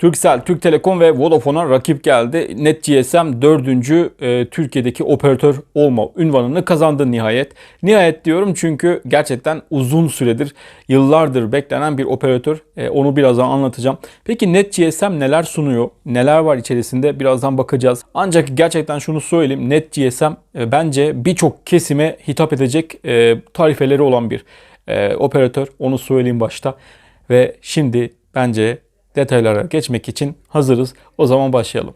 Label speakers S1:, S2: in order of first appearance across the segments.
S1: Turkcell, Türk Telekom ve Vodafone'a rakip geldi. NetGSM 4. E, Türkiye'deki operatör olma ünvanını kazandı nihayet. Nihayet diyorum çünkü gerçekten uzun süredir, yıllardır beklenen bir operatör. E, onu birazdan anlatacağım. Peki NetGSM neler sunuyor? Neler var içerisinde? Birazdan bakacağız. Ancak gerçekten şunu söyleyeyim. NetGSM e, bence birçok kesime hitap edecek e, tarifeleri olan bir e, operatör. Onu söyleyeyim başta. Ve şimdi bence detaylara geçmek için hazırız. O zaman başlayalım.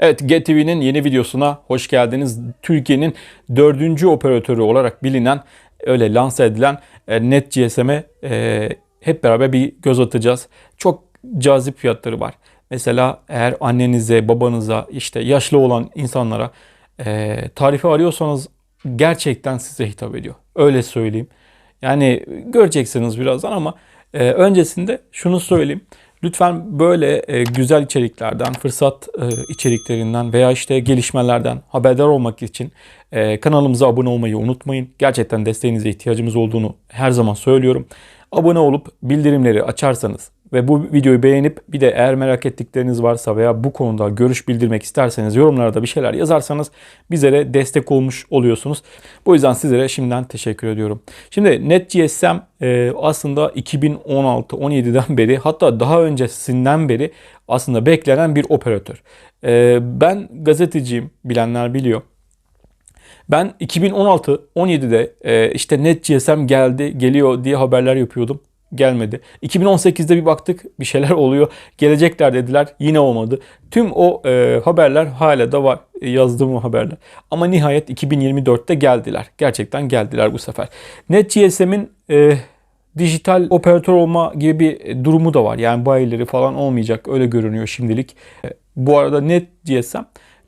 S1: Evet GTV'nin yeni videosuna hoş geldiniz. Türkiye'nin dördüncü operatörü olarak bilinen, öyle lanse edilen e, NetGSM'e e, hep beraber bir göz atacağız. Çok cazip fiyatları var. Mesela eğer annenize, babanıza, işte yaşlı olan insanlara e, tarifi arıyorsanız gerçekten size hitap ediyor. Öyle söyleyeyim. Yani göreceksiniz birazdan ama e, öncesinde şunu söyleyeyim. Lütfen böyle e, güzel içeriklerden, fırsat e, içeriklerinden veya işte gelişmelerden haberdar olmak için e, kanalımıza abone olmayı unutmayın. Gerçekten desteğinize ihtiyacımız olduğunu her zaman söylüyorum. Abone olup bildirimleri açarsanız ve bu videoyu beğenip bir de eğer merak ettikleriniz varsa veya bu konuda görüş bildirmek isterseniz yorumlarda bir şeyler yazarsanız bizlere destek olmuş oluyorsunuz. Bu yüzden sizlere şimdiden teşekkür ediyorum. Şimdi NetGSM e, aslında 2016-17'den beri hatta daha öncesinden beri aslında beklenen bir operatör. E, ben gazeteciyim bilenler biliyor. Ben 2016-17'de e, işte NetGSM geldi, geliyor diye haberler yapıyordum gelmedi. 2018'de bir baktık bir şeyler oluyor. Gelecekler dediler yine olmadı. Tüm o e, haberler hala da var. E, yazdığım haberler. Ama nihayet 2024'te geldiler. Gerçekten geldiler bu sefer. NetGSM'in e, dijital operatör olma gibi bir durumu da var. Yani bayileri falan olmayacak. Öyle görünüyor şimdilik. E, bu arada NetGSM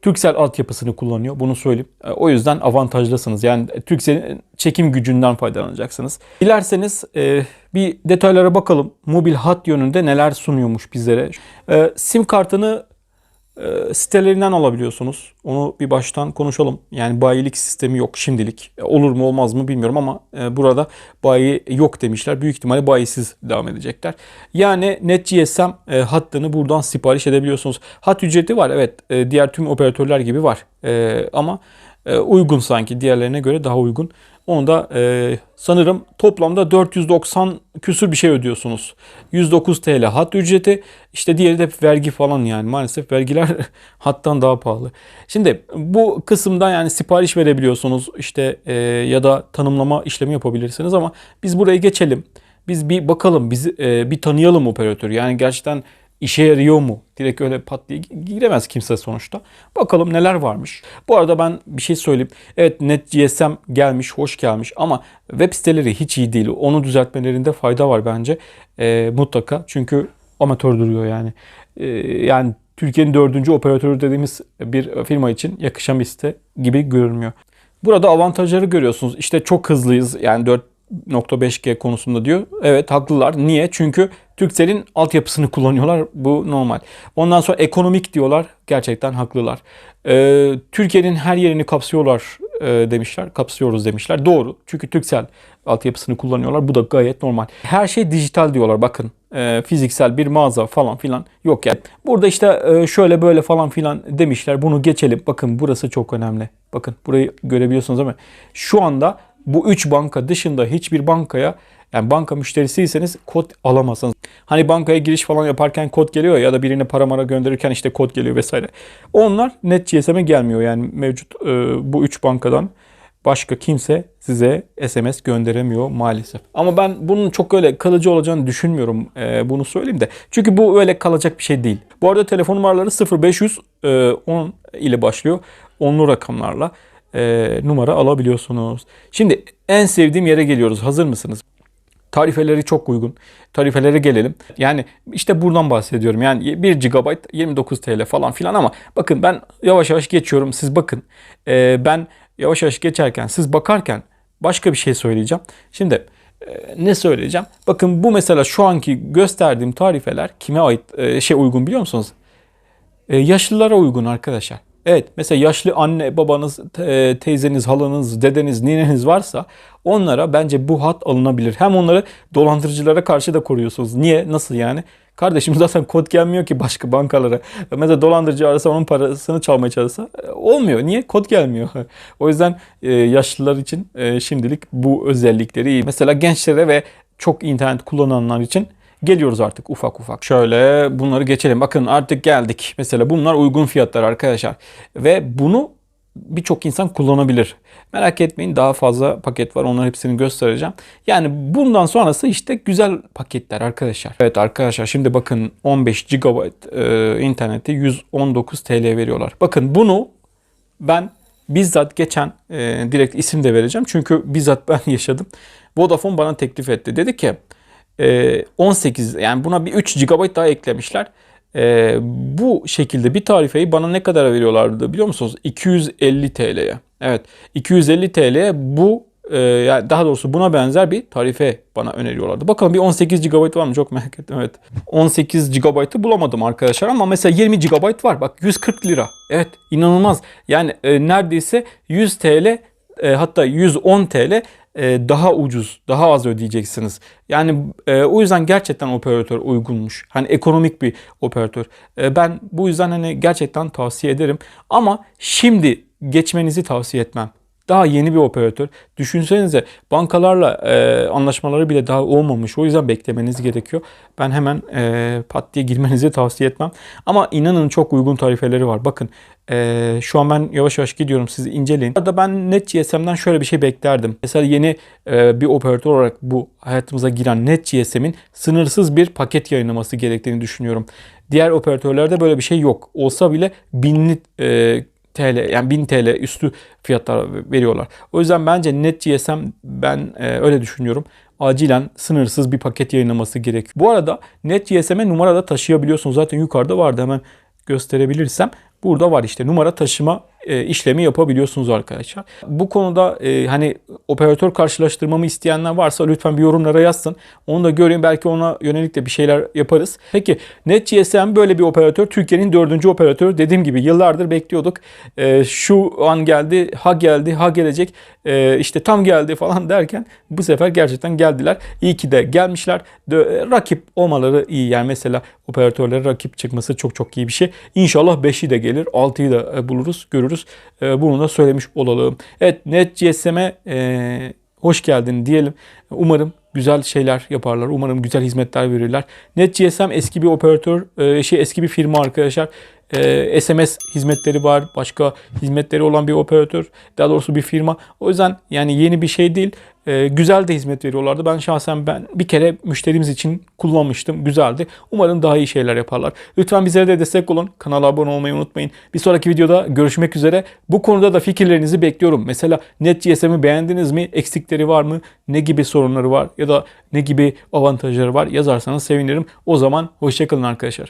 S1: Turkcell altyapısını kullanıyor. Bunu söyleyeyim. E, o yüzden avantajlısınız. Yani Turkcell'in çekim gücünden faydalanacaksınız. Dilerseniz e, bir detaylara bakalım. Mobil hat yönünde neler sunuyormuş bizlere. E, sim kartını sitelerinden alabiliyorsunuz. Onu bir baştan konuşalım. Yani bayilik sistemi yok şimdilik. E, olur mu olmaz mı bilmiyorum ama e, burada bayi yok demişler. Büyük ihtimalle bayisiz devam edecekler. Yani NetGSM e, hattını buradan sipariş edebiliyorsunuz. Hat ücreti var evet diğer tüm operatörler gibi var. Ama uygun sanki diğerlerine göre daha uygun. Onu da e, sanırım toplamda 490 küsür bir şey ödüyorsunuz. 109 TL hat ücreti. İşte diğeri de vergi falan yani. Maalesef vergiler hattan daha pahalı. Şimdi bu kısımda yani sipariş verebiliyorsunuz. işte e, ya da tanımlama işlemi yapabilirsiniz ama biz buraya geçelim. Biz bir bakalım, biz e, bir tanıyalım operatörü. Yani gerçekten işe yarıyor mu? Direkt öyle pat diye giremez kimse sonuçta. Bakalım neler varmış. Bu arada ben bir şey söyleyeyim. Evet NetGSM gelmiş, hoş gelmiş ama web siteleri hiç iyi değil. Onu düzeltmelerinde fayda var bence. E, mutlaka. Çünkü amatör duruyor yani. E, yani Türkiye'nin dördüncü operatörü dediğimiz bir firma için yakışan bir site gibi görünmüyor. Burada avantajları görüyorsunuz. İşte çok hızlıyız. Yani 4 5G konusunda diyor. Evet haklılar. Niye? Çünkü Turkcell'in altyapısını kullanıyorlar. Bu normal. Ondan sonra ekonomik diyorlar. Gerçekten haklılar. Ee, Türkiye'nin her yerini kapsıyorlar e, demişler. Kapsıyoruz demişler. Doğru. Çünkü Turkcell altyapısını kullanıyorlar. Bu da gayet normal. Her şey dijital diyorlar. Bakın e, fiziksel bir mağaza falan filan yok yani. Burada işte e, şöyle böyle falan filan demişler. Bunu geçelim. Bakın burası çok önemli. Bakın burayı görebiliyorsunuz ama şu anda bu üç banka dışında hiçbir bankaya yani banka müşterisiyseniz kod alamazsınız. Hani bankaya giriş falan yaparken kod geliyor ya da birine para mara gönderirken işte kod geliyor vesaire. Onlar net GSM'e gelmiyor yani mevcut e, bu üç bankadan başka kimse size SMS gönderemiyor maalesef. Ama ben bunun çok öyle kalıcı olacağını düşünmüyorum. E, bunu söyleyeyim de. Çünkü bu öyle kalacak bir şey değil. Bu arada telefon numaraları 0500 e, 10 ile başlıyor. Onlu rakamlarla e, numara alabiliyorsunuz. Şimdi en sevdiğim yere geliyoruz. Hazır mısınız? Tarifeleri çok uygun. Tarifelere gelelim. Yani işte buradan bahsediyorum. Yani 1 GB 29 TL falan filan ama bakın ben yavaş yavaş geçiyorum. Siz bakın. Ee, ben yavaş yavaş geçerken siz bakarken başka bir şey söyleyeceğim. Şimdi e, ne söyleyeceğim? Bakın bu mesela şu anki gösterdiğim tarifeler kime ait e, şey uygun biliyor musunuz? E, yaşlılara uygun arkadaşlar. Evet mesela yaşlı anne babanız, te- teyzeniz, halanız, dedeniz, nineniz varsa onlara bence bu hat alınabilir. Hem onları dolandırıcılara karşı da koruyorsunuz. Niye? Nasıl yani? Kardeşim zaten kod gelmiyor ki başka bankalara. Mesela dolandırıcı arasa onun parasını çalmaya çalışsa e, olmuyor. Niye? Kod gelmiyor. O yüzden e, yaşlılar için e, şimdilik bu özellikleri iyi. Mesela gençlere ve çok internet kullananlar için geliyoruz artık ufak ufak. Şöyle bunları geçelim. Bakın artık geldik. Mesela bunlar uygun fiyatlar arkadaşlar. Ve bunu birçok insan kullanabilir. Merak etmeyin daha fazla paket var. Onların hepsini göstereceğim. Yani bundan sonrası işte güzel paketler arkadaşlar. Evet arkadaşlar şimdi bakın 15 GB e, interneti 119 TL veriyorlar. Bakın bunu ben bizzat geçen e, direkt isim de vereceğim. Çünkü bizzat ben yaşadım. Vodafone bana teklif etti. Dedi ki 18 yani buna bir 3 GB daha eklemişler. E, bu şekilde bir tarifeyi bana ne kadar veriyorlardı biliyor musunuz? 250 TL'ye. Evet 250 TL'ye bu e, yani daha doğrusu buna benzer bir tarife bana öneriyorlardı. Bakalım bir 18 GB var mı? Çok merak ettim. Evet. 18 GB'ı bulamadım arkadaşlar ama mesela 20 GB var. Bak 140 lira. Evet inanılmaz. Yani e, neredeyse 100 TL e, hatta 110 TL daha ucuz, daha az ödeyeceksiniz. Yani e, o yüzden gerçekten operatör uygunmuş. Hani ekonomik bir operatör. E, ben bu yüzden hani gerçekten tavsiye ederim. Ama şimdi geçmenizi tavsiye etmem. Daha yeni bir operatör. Düşünsenize bankalarla e, anlaşmaları bile daha olmamış. O yüzden beklemeniz gerekiyor. Ben hemen e, pat diye girmenizi tavsiye etmem. Ama inanın çok uygun tarifeleri var. Bakın e, şu an ben yavaş yavaş gidiyorum. Siz inceleyin. Arada ben NetGSM'den şöyle bir şey beklerdim. Mesela yeni e, bir operatör olarak bu hayatımıza giren NetGSM'in sınırsız bir paket yayınlaması gerektiğini düşünüyorum. Diğer operatörlerde böyle bir şey yok. Olsa bile binli e, TL yani 1000 TL üstü fiyatlar veriyorlar. O yüzden bence NetGSM ben e, öyle düşünüyorum. Acilen sınırsız bir paket yayınlaması gerekiyor. Bu arada NetGSM'e numara da taşıyabiliyorsunuz. Zaten yukarıda vardı hemen gösterebilirsem. Burada var işte numara taşıma e, işlemi yapabiliyorsunuz arkadaşlar. Bu konuda e, hani operatör karşılaştırmamı isteyenler varsa lütfen bir yorumlara yazsın. Onu da göreyim belki ona yönelik de bir şeyler yaparız. Peki NetGSM böyle bir operatör. Türkiye'nin dördüncü operatörü. Dediğim gibi yıllardır bekliyorduk. E, şu an geldi, ha geldi, ha gelecek, e, işte tam geldi falan derken bu sefer gerçekten geldiler. İyi ki de gelmişler. Rakip olmaları iyi. Yani mesela operatörlere rakip çıkması çok çok iyi bir şey. İnşallah 5'i de gelir, 6'yı da buluruz, görürüz. E, bunu da söylemiş olalım. Evet NetGSM'e e, hoş geldin diyelim. Umarım güzel şeyler yaparlar. Umarım güzel hizmetler verirler. NetGSM eski bir operatör, e, şey eski bir firma arkadaşlar. E, SMS hizmetleri var. Başka hizmetleri olan bir operatör. Daha doğrusu bir firma. O yüzden yani yeni bir şey değil. E, güzel de hizmet veriyorlardı. Ben şahsen ben bir kere müşterimiz için kullanmıştım. Güzeldi. Umarım daha iyi şeyler yaparlar. Lütfen bizlere de destek olun. Kanala abone olmayı unutmayın. Bir sonraki videoda görüşmek üzere. Bu konuda da fikirlerinizi bekliyorum. Mesela NetGSM'i beğendiniz mi? Eksikleri var mı? Ne gibi sorunları var? Ya da ne gibi avantajları var? Yazarsanız sevinirim. O zaman hoşçakalın arkadaşlar.